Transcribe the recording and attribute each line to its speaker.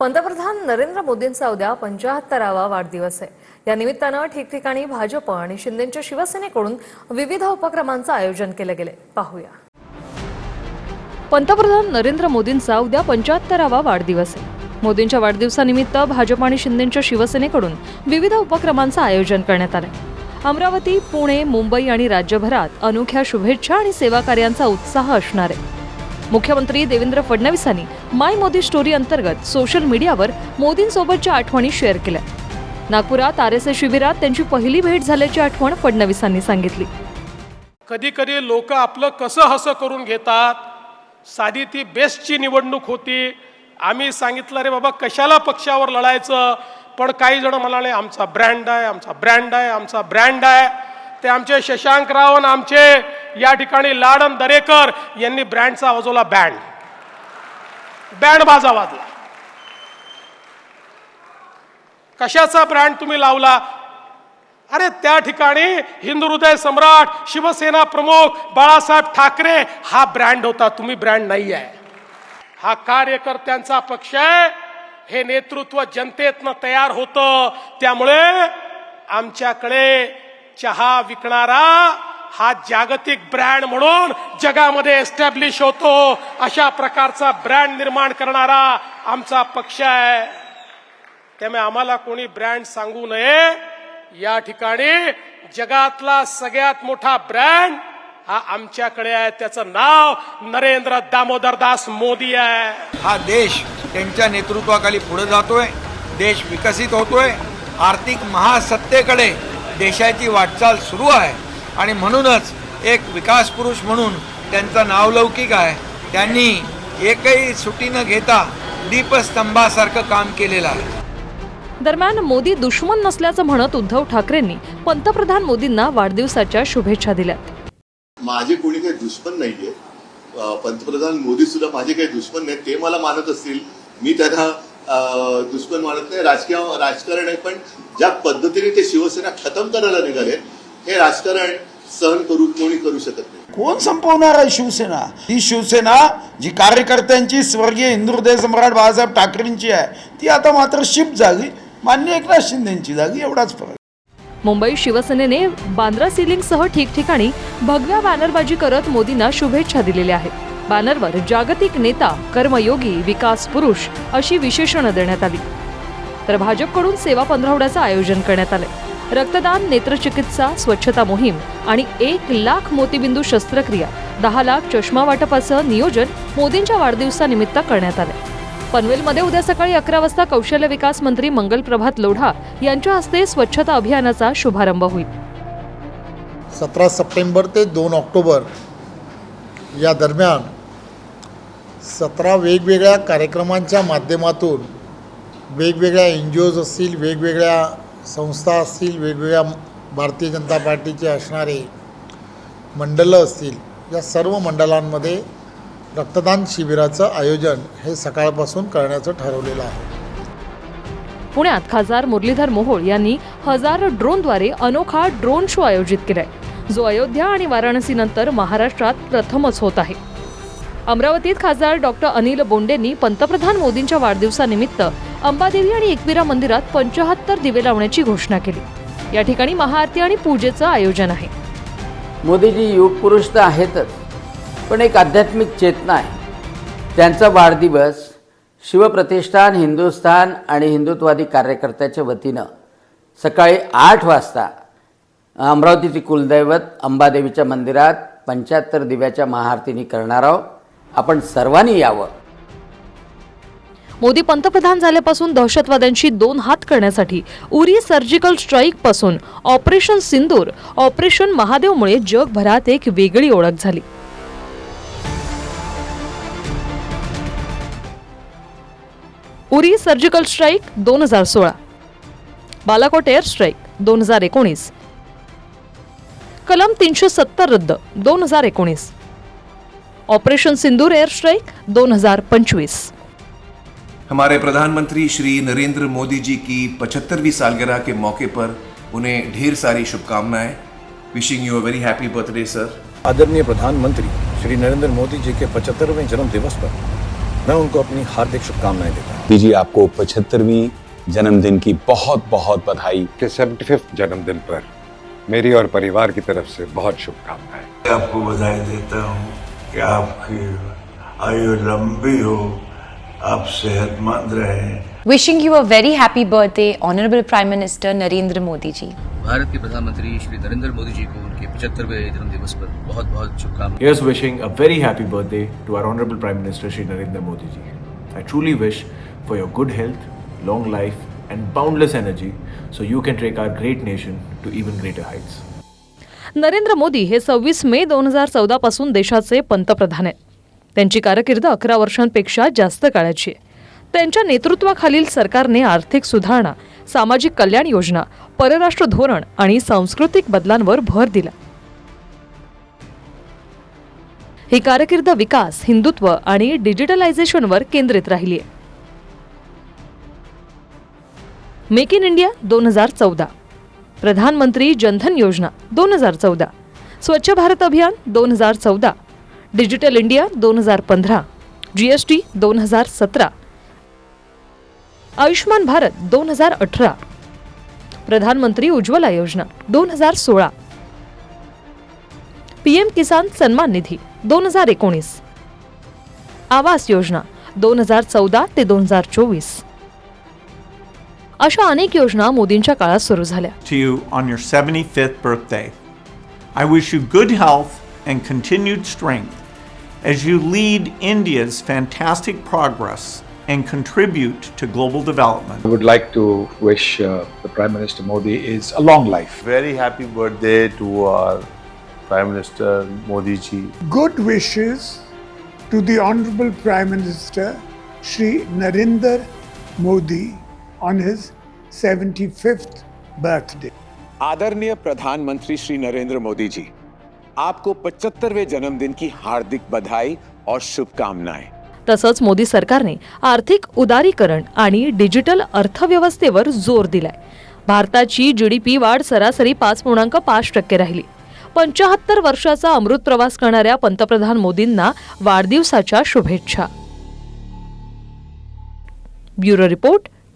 Speaker 1: पंतप्रधान नरेंद्र मोदींचा उद्या पंचाहत्तरावा वाढदिवस आहे. या निमित्तानं ठिकठिकाणी भाजप आणि शिंदेच्या शिवसेनेकडून विविध उपक्रमांचं आयोजन केलं गेले पाहूया. पंतप्रधान नरेंद्र मोदींचा उद्या पंचाहत्तरावा वाढदिवस आहे. मोदींच्या वाढदिवसानिमित्त भाजप आणि शिंदेच्या शिवसेनेकडून विविध उपक्रमांचं आयोजन करण्यात आलंय. अमरावती पुणे मुंबई आणि राज्यभरात अनोख्या शुभेच्छा आणि सेवा कार्यांचा उत्साह असणार आहे. मुख्यमंत्री देवेंद्र फडणवीसांनी माय मोदी स्टोरी अंतर्गत सोशल मीडियावर मोदींसोबतच्या आठवणी शेअर केल्या. नागपुरात आर एस एस शिबिरात त्यांची पहिली भेट झाल्याची आठवण फडणवीसांनी सांगितली.
Speaker 2: कधी कधी लोक आपलं कसं हसं करून घेतात साधी ती बेस्टची निवडणूक होती आम्ही सांगितलं रे बाबा कशाला पक्षावर लढायचं? पण काही जण म्हणाले आमचा ब्रँड आहे आमचा ब्रँड आहे आमचा ब्रँड आहे. ते आमचे शशांक रावण आमचे या ठिकाणी लाडन दरेकर यांनी ब्रँडचा वाजवला बँड. बँड बाजा वाजला. कशाचा ब्रँड तुम्ही लावला? अरे त्या ठिकाणी हिंदू हृदय सम्राट शिवसेना प्रमुख बाळासाहेब ठाकरे हा ब्रँड होता. तुम्ही ब्रँड नाही आहे. हा कार्यकर्त्यांचा पक्ष आहे. हे नेतृत्व जनतेतनं तयार होतं. त्यामुळे आमच्याकडे चहा विकणारा हा जागतिक ब्रँड म्हणून जगामध्ये एस्टॅब्लिश होतो. अशा प्रकारचा ब्रँड निर्माण करणारा आमचा पक्ष आहे. त्यामुळे आम्हाला कोणी ब्रँड सांगू नये. या ठिकाणी जगातला सगळ्यात मोठा ब्रँड हा आमच्याकडे आहे. त्याचं नाव नरेंद्र दामोदर दास मोदी आहे.
Speaker 3: हा देश त्यांच्या नेतृत्वाखाली पुढे जातोय. देश विकसित होतोय. आर्थिक महासत्तेकडे देशाची वाटचाल सुरू आहे. आणि म्हणूनच एक विकास पुरुष म्हणून त्यांचा नावलौकिक आहे. त्यांनी एकही सुटी न घेता दीपस्तंभासारखं काम केलेलं आहे.
Speaker 1: दरम्यान मोदी दुश्मन नसल्याचं म्हणत उद्धव ठाकरेंनी पंतप्रधान मोदींना वाढदिवसाच्या शुभेच्छा दिल्यात.
Speaker 4: माझे कोणी काही दुश्मन नाहीये. पंतप्रधान मोदी सुद्धा माझे काही दुश्मन नाही ते मला मानत असतील. मी त्यांना दुश्मन मानत नाही. राजकीय राजकारण आहे पण ज्या पद्धतीने ते शिवसेना खतम करायला निघाले हे राजकारण सहन करू कोणी करू शकत नाही.
Speaker 5: कोण संपवणार आहे शिवसेना? ही शिवसेना जी कार्यकर्त्यांची स्वर्गीय हिंदू हृदय सम्राट बाळासाहेब ठाकरेंची आहे ती आता मात्र शिफ्ट झाली मान्य एकनाथ शिंदेची जागी एवढाच फरक.
Speaker 1: मुंबई शिवसेनेने बांद्रा सिलिंगसह ठिकठिकाणी भगव्या बॅनरबाजी करत मोदींना शुभेच्छा दिलेल्या आहेत. बॅनरवर जागतिक नेता कर्मयोगी विकास पुरुष अशी विशेषणं देण्यात आली. तर भाजपकडून सेवा पंधरवड्याचं आयोजन करण्यात आलंय. रक्तदान नेत्रचिकित्सा स्वच्छता मोहीम आणि एक लाख मोतीबिंदू शस्त्रक्रिया दहा लाख चष्मा वाटपाचं नियोजन मोदींच्या वाढदिवसानिमित्त करण्यात आलंय. पनवेलमध्ये उद्या सकाळी अकरा वाजता कौशल्य विकास मंत्री मंगल प्रभात लोढा यांच्या हस्ते स्वच्छता अभियानाचा शुभारंभ होईल.
Speaker 6: सतरा सप्टेंबर ते दोन ऑक्टोबर या दरम्यान सतरा वेगवेगळ्या कार्यक्रमांच्या माध्यमातून वेगवेगळ्या एन जी ओज असतील वेगवेगळ्या संस्था असतील वेगवेगळ्या भारतीय जनता पार्टीचे असणारे मंडलं असतील या सर्व मंडळांमध्ये रक्तदान शिबिराचं आयोजन हे सकाळपासून करण्याचं ठरवलेलं आहे.
Speaker 1: पुण्यात खासदार मुरलीधर मोहोळ यांनी हजार ड्रोनद्वारे अनोखा ड्रोन शो आयोजित केलाय. जो अयोध्या आणि वाराणसीनंतर महाराष्ट्रात प्रथमच होत आहे. अमरावतीत खासदार डॉक्टर अनिल बोंडेंनी पंतप्रधान मोदींच्या वाढदिवसानिमित्त अंबादेवी आणि एकविरा मंदिरात पंचाहत्तर दिवे लावण्याची घोषणा केली. या ठिकाणी महाआरती आणि पूजेचं आयोजन आहे.
Speaker 7: मोदीजी युग पुरुष तर आहेतच पण एक आध्यात्मिक चेतना आहे. त्यांचा वाढदिवस शिवप्रतिष्ठान हिंदुस्थान आणि हिंदुत्वादी कार्यकर्त्याच्या वतीनं सकाळी आठ वाजता अमरावतीची कुलदैवत अंबादेवीच्या मंदिरात पंच्याहत्तर दिव्याच्या महाआरतीने करणार आहोत. आपण सर्वांनी यावं.
Speaker 1: मोदी पंतप्रधान झाल्यापासून दहशतवाद्यांशी दोन हात करण्यासाठी उरी सर्जिकल स्ट्राईकपासून ऑपरेशन सिंदूर ऑपरेशन महादेवमुळे जगभरात एक वेगळी ओळख झाली. उरी सर्जिकल स्ट्राईक दोन हजार सोळा. बालाकोट एअर स्ट्राईक दोन हजार एकोणीस. कलम तीनशे सत्तर रद्द दोन हजार एकोणीस. ऑपरेशन सिंदूर एयर स्ट्राइक दोन हज़ार पंचवीस
Speaker 8: हमारे प्रधानमंत्री श्री नरेंद्र मोदी जी की पचहत्तरवीं सालगिरह के मौके पर उन्हें ढेर सारी शुभकामनाएँ। Wishing you a very happy birthday sir
Speaker 9: आदरणीय प्रधानमंत्री श्री नरेंद्र मोदी जी के पचहत्तरवें जन्म दिवस पर मैं उनको अपनी हार्दिक शुभकामनाएँ देता हूँ।
Speaker 10: जी आपको पचहत्तरवीं जन्मदिन की बहुत बहुत बधाई।
Speaker 11: के सेवेंटी फिफ्थ जन्मदिन पर मेरी और परिवार की तरफ़ से बहुत शुभकामनाएँ।
Speaker 12: आपको बधाई देता हूँ। कि आपकी आयु लंबी हो आप सेहतमंद रहें
Speaker 13: Wishing you a very happy birthday, Honorable Prime Minister Narendra Modi ji.
Speaker 9: Bharat के प्रधानमंत्री श्री नरेंद्र मोदी जी को उनके पचहत्तरवें जन्मदिवस पर बहुत बहुत शुभकामनाएं
Speaker 10: Here's wishing a very happy birthday to our Honorable Prime Minister Shri Narendra Modi ji. I truly wish for your good health, long life, and boundless energy so you can take our great nation to even greater heights.
Speaker 1: Narendra Modi हे सव्वीस मे दोन हजार चौदा पासून देशाचे पंतप्रधान आहेत. त्यांची कारकीर्द अकरा वर्षांपेक्षा जास्त काळाची आहे. त्यांच्या नेतृत्वाखालील सरकारने आर्थिक सुधारणा सामाजिक कल्याण योजना परराष्ट्र धोरण आणि सांस्कृतिक बदलांवर भर दिला. ही कारकीर्द विकास हिंदुत्व आणि डिजिटलायझेशनवर केंद्रित राहिली आहे. मेक इन इंडिया दोन हजार चौदा प्रधानमंत्री जनधन योजना दोन हजार चौदा. स्वच्छ भारत अभियान दोन हजार चौदा. डिजिटल इंडिया दोन हजार पंधरा. जी एस टी दोन हजार सतरा. आयुष्मान भारत दोन हजार अठरा. प्रधानमंत्री उज्ज्वला योजना दोन हजार सोळा. पीएम किसान सन्मान निधी दोन हजार एकोणीस. आवास योजना दोन हजार चौदा ते दोन हजार चोवीस. अशा अनेक योजना मोदींच्या काळात सुरू झाल्या
Speaker 12: To you on your 75th birthday. I wish you good health and continued strength as you lead India's fantastic progress and contribute to global development.
Speaker 11: I would like to wish uh, the Prime Minister Modi is a long life.
Speaker 12: Very happy birthday to our Prime Minister Modi ji.
Speaker 14: Good wishes to the Honorable Prime Minister Shri Narendra Modi on his 75th birthday.
Speaker 9: आदरणीय प्रधानमंत्री श्री नरेंद्र मोदी जी आपको पचहत्तरवें जन्मदिन की हार्दिक बधाई और शुभकामनाएं।
Speaker 1: तसंच मोदी सरकारने आर्थिक उदारीकरण आणि डिजिटल अर्थव्यवस्थेवर जोर दिलाय. भारताची जीडीपी वाढ सरासरी पाच पूर्णांक पाच टक्के राहिली. पंचाहत्तर वर्षाचा अमृत प्रवास करणाऱ्या पंतप्रधान मोदींना वाढदिवसाच्या शुभेच्छा. Bureau report